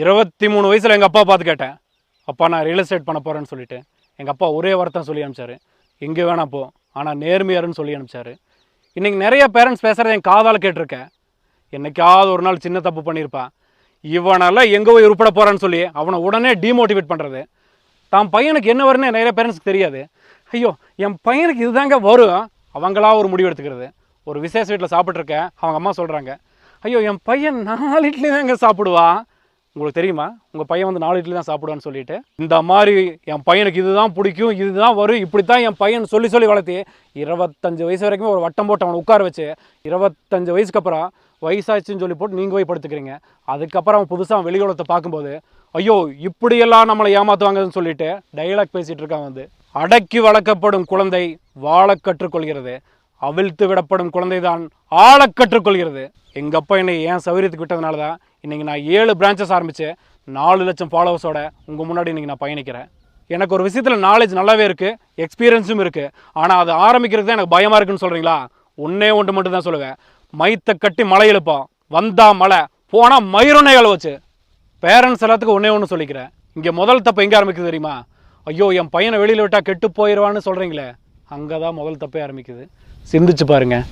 இருபத்தி மூணு வயசில் எங்கள் அப்பா பார்த்து கேட்டேன். அப்பா நான் ரியல் எஸ்டேட் பண்ண போகிறேன்னு சொல்லிட்டு. எங்கள் அப்பா ஒரே வார்த்தை சொல்லி அனுப்பிச்சாரு. எங்கே வேணா போ. ஆனால் நேர்மையாருன்னு சொல்லி அனுப்பிச்சாரு. இன்றைக்கி நிறைய பேரண்ட்ஸ் பேசுகிறத என் காதால் கேட்டிருக்கேன். என்னைக்காவது ஒரு நாள் சின்ன தப்பு பண்ணியிருப்பான் இவனெல்லாம் எங்கே போய் உருப்பட போகிறான்னு சொல்லி அவனை உடனே டிமோட்டிவேட் பண்ணுறது தான் பையனுக்கு என்ன வரும்னு நிறைய பேரண்ட்ஸ்க்கு தெரியாது. ஐயோ என் பையனுக்கு இதுதாங்க வரும். அவங்களா ஒரு முடிவு எடுத்துக்கிறது. ஒரு விசேஷ வீட்டில் சாப்பிட்ருக்கேன் அவங்க அம்மா சொல்கிறாங்க ஐயோ என் பையன் நாலு இட்லி தாங்க சாப்பிடுவான். உங்களுக்கு தெரியுமா? உங்கள் பையன் வந்து நாலு இட்லி தான் சாப்பிடுவான்னு சொல்லிட்டு இந்த மாதிரி என் பையனுக்கு இதுதான் பிடிக்கும் இதுதான் வரும் இப்படி தான் என் பையன் சொல்லி சொல்லி வளர்த்தி இருபத்தஞ்சு வயசு வரைக்கும் ஒரு வட்டம் போட்டு அவனை உட்கார வச்சு இருபத்தஞ்சு வயசுக்கு அப்புறம் வயசாச்சுன்னு சொல்லி போட்டு நீங்கள் போய் படுத்துக்கிறீங்க. அதுக்கப்புறம் அவன் புதுசாக வெளி உலகத்தை பார்க்கும்போது ஐயோ இப்படியெல்லாம் நம்மளை ஏமாற்றுவாங்கன்னு சொல்லிட்டு டைலாக் பேசிகிட்டு இருக்கான் வந்து. அடக்கி வளர்க்கப்படும் குழந்தை வாழ கற்றுக்கொள்கிறது. அவிழ்த்து விடப்படும் குழந்தைதான் ஆளக் கற்றுக்கொள்கிறது. எங்கள் அப்பா என்னை ஏன் சௌகரியத்துக்கு விட்டதுனால தான் இன்றைக்கி நான் ஏழு பிரான்ச்சஸ் ஆரம்பித்து நாலு லட்சம் ஃபாலோவர்ஸோட உங்கள் முன்னாடி இன்றைக்கி நான் பயணிக்கிறேன். எனக்கு ஒரு விஷயத்தில் நாலேஜ் நல்லாவே இருக்குது எக்ஸ்பீரியன்ஸும் இருக்குது ஆனால் அது ஆரம்பிக்கிறது தான் எனக்கு பயமாக இருக்குன்னு சொல்கிறீங்களா ஒன்றே ஒன்று மட்டும் தான் சொல்லுவேன். மைத்தை கட்டி மலை எழுப்போம் வந்தால் மலை போனால் மயிரொன்னே வச்சு. பேரண்ட்ஸ் எல்லாத்துக்கும் ஒன்றே ஒன்று சொல்லிக்கிறேன். இங்கே முதல் தப்பு எங்கே ஆரம்பிக்குது தெரியுமா? ஐயோ என் பையனை வெளியில் விட்டால் கெட்டு போயிடுவான்னு சொல்கிறீங்களே அங்கே தான் முதல் தப்பே ஆரம்பிக்குது. சிந்திச்சு பாருங்கள்